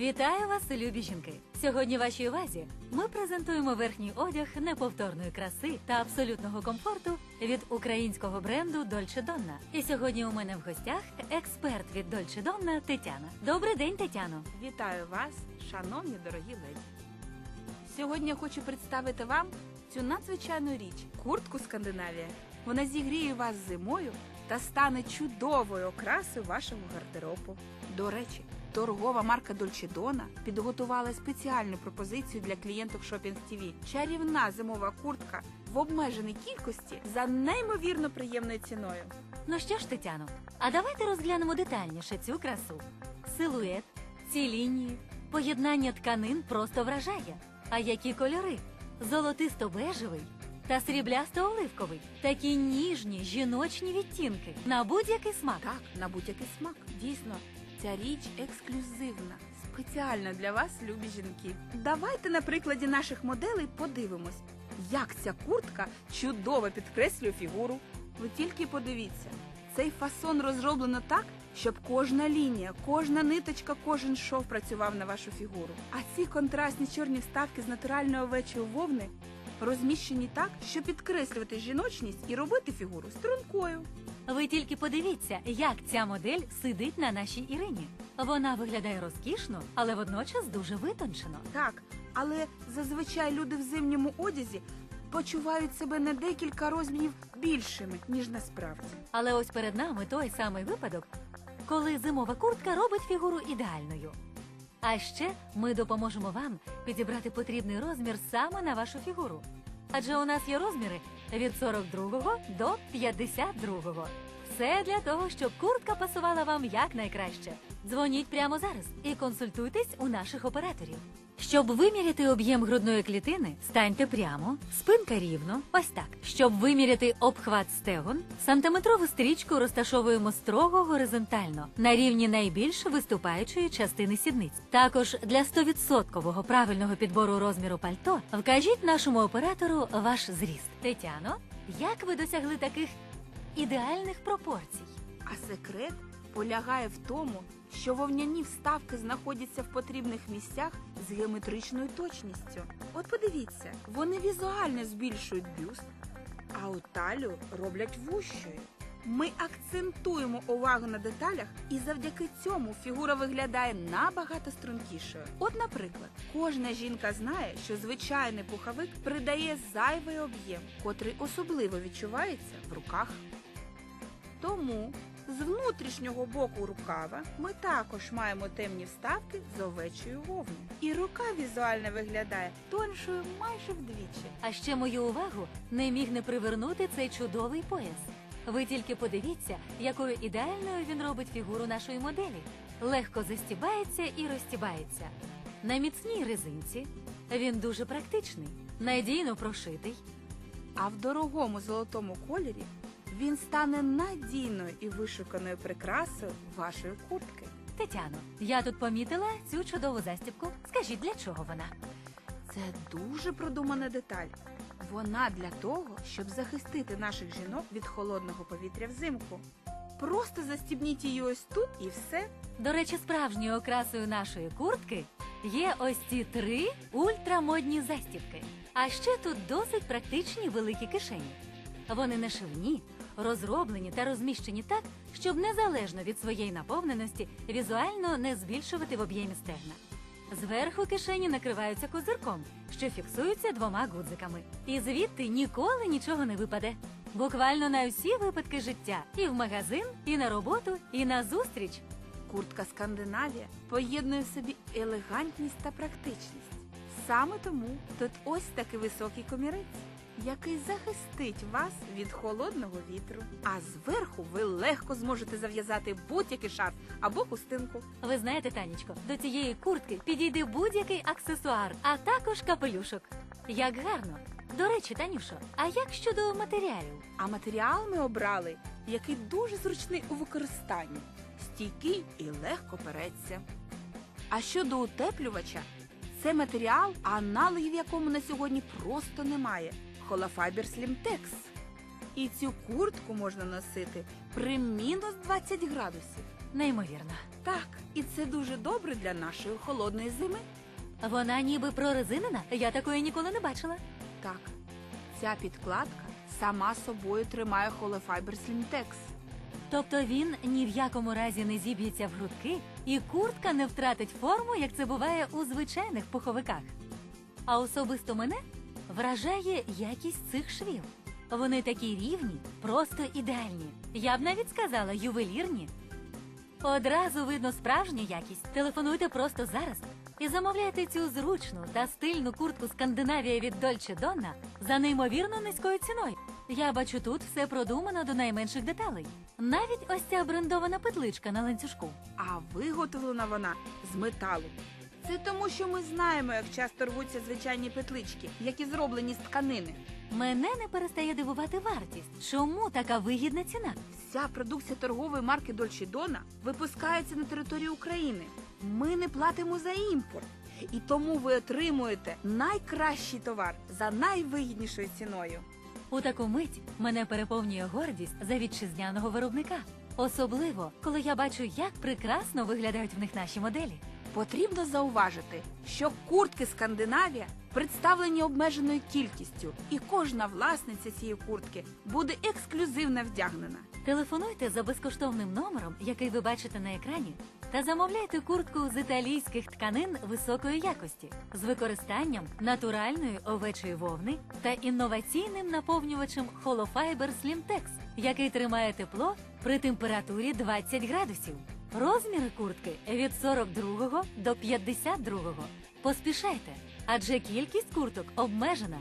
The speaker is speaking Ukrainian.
Вітаю вас, любі жінки! Сьогодні вашій увазі ми презентуємо верхній одяг неповторної краси та абсолютного комфорту від українського бренду Dolce Donna. І сьогодні у мене в гостях експерт від Dolce Donna Тетяна. Добрий день, Тетяно! Вітаю вас, шановні дорогі леді. Сьогодні я хочу представити вам цю надзвичайну річ куртку Скандинавія. Вона зігріє вас зимою та стане чудовою окрасою вашого гардеробу. До речі, торгова марка Donna підготувала спеціальну пропозицію для клієнток Shopping TV. Чарівна зимова куртка в обмеженій кількості за неймовірно приємною ціною. Ну що ж, Тетяно, а давайте розглянемо детальніше цю красу. Силует, ці лінії, поєднання тканин просто вражає. А які кольори? Золотисто-бежевий та сріблясто-оливковий. Такі ніжні жіночні відтінки на будь-який смак. Так, на будь-який смак. Дійсно, ця річ ексклюзивна, спеціально для вас, любі жінки. Давайте на прикладі наших моделей подивимось, як ця куртка чудово підкреслює фігуру. Ви тільки подивіться, цей фасон розроблено так, щоб кожна лінія, кожна ниточка, кожен шов працював на вашу фігуру. А ці контрастні чорні вставки з натуральної овечої вовни розміщені так, щоб підкреслювати жіночність і робити фігуру стрункою. Ви тільки подивіться, як ця модель сидить на нашій Ірині. Вона виглядає розкішно, але водночас дуже витончено. Так, але зазвичай люди в зимньому одязі почувають себе на декілька розмірів більшими, ніж насправді. Але ось перед нами той самий випадок, коли зимова куртка робить фігуру ідеальною. А ще ми допоможемо вам підібрати потрібний розмір саме на вашу фігуру. Адже у нас є розміри від 42 до 52. Все для того, щоб куртка пасувала вам якнайкраще. Дзвоніть прямо зараз і консультуйтесь у наших операторів. Щоб виміряти об'єм грудної клітини, станьте прямо, спинка рівно, ось так. Щоб виміряти обхват стегон, сантиметрову стрічку розташовуємо строго горизонтально на рівні найбільш виступаючої частини сідниць. Також для 100% правильного підбору розміру пальто вкажіть нашому оператору ваш зріст. Тетяно, як ви досягли таких ідеальних пропорцій? А секрет полягає в тому, що вовняні вставки знаходяться в потрібних місцях з геометричною точністю. От подивіться, вони візуально збільшують бюст, а от талію роблять вущою. Ми акцентуємо увагу на деталях, і завдяки цьому фігура виглядає набагато стрункішою. От, наприклад, кожна жінка знає, що звичайний пуховик придає зайвий об'єм, котрий особливо відчувається в руках. Тому з внутрішнього боку рукава ми також маємо темні вставки з овечою вовною. І рука візуально виглядає тоншою майже вдвічі. А ще мою увагу не міг не привернути цей чудовий пояс. Ви тільки подивіться, якою ідеальною він робить фігуру нашої моделі. Легко застібається і розстібається. На міцній резинці він дуже практичний, надійно прошитий. А в дорогому золотому кольорі він стане надійною і вишуканою прикрасою вашої куртки. Тетяно, я тут помітила цю чудову застібку. Скажіть, для чого вона? Це дуже продумана деталь. Вона для того, щоб захистити наших жінок від холодного повітря взимку. Просто застібніть її ось тут і все. До речі, справжньою окрасою нашої куртки є ось ці три ультрамодні застібки. А ще тут досить практичні великі кишені. Вони нашивні, розроблені та розміщені так, щоб незалежно від своєї наповненості візуально не збільшувати в об'ємі стегна. Зверху кишені накриваються козирком, що фіксуються двома гудзиками. І звідти ніколи нічого не випаде. Буквально на всі випадки життя і в магазин, і на роботу, і на зустріч. Куртка Скандинавія поєднує в собі елегантність та практичність. Саме тому тут ось такий високий комірець, який захистить вас від холодного вітру. А зверху ви легко зможете зав'язати будь-який шарф або хустинку. Ви знаєте, Танечко, до цієї куртки підійде будь-який аксесуар, а також капелюшок. Як гарно! До речі, Танюшо, а як щодо матеріалів? А матеріал ми обрали, який дуже зручний у використанні, стійкий і легко переться. А щодо утеплювача, це матеріал, аналогів якому на сьогодні просто немає. Холофайбер Slimtex. І цю куртку можна носити при мінус 20 градусів. Неймовірно. Так, і це дуже добре для нашої холодної зими. Вона ніби прорезинена, я такої ніколи не бачила. Так, ця підкладка сама собою тримає холофайбер Slimtex. Тобто він ні в якому разі не зіб'ється в грудки, і куртка не втратить форму, як це буває у звичайних пуховиках. А особисто мене вражає якість цих швів. Вони такі рівні, просто ідеальні. Я б навіть сказала ювелірні. Одразу видно справжню якість. Телефонуйте просто зараз і замовляйте цю зручну та стильну куртку Скандинавія від Dolce Donna за неймовірно низькою ціною. Я бачу тут все продумано до найменших деталей. Навіть ось ця брендована петличка на ланцюжку. А виготовлена вона з металу. Це тому, що ми знаємо, як часто рвуться звичайні петлички, які зроблені з тканини. Мене не перестає дивувати вартість. Чому така вигідна ціна? Вся продукція торгової марки Dolce Donna випускається на території України. Ми не платимо за імпорт. І тому ви отримуєте найкращий товар за найвигіднішою ціною. У таку мить мене переповнює гордість за вітчизняного виробника. Особливо, коли я бачу, як прекрасно виглядають в них наші моделі. Потрібно зауважити, що куртки Скандинавія представлені обмеженою кількістю, і кожна власниця цієї куртки буде ексклюзивно вдягнена. Телефонуйте за безкоштовним номером, який ви бачите на екрані, та замовляйте куртку з італійських тканин високої якості з використанням натуральної овечої вовни та інноваційним наповнювачем Holofiber Slimtex, який тримає тепло при температурі 20 градусів. Розміри куртки від 42 до 52. Поспішайте, адже кількість курток обмежена.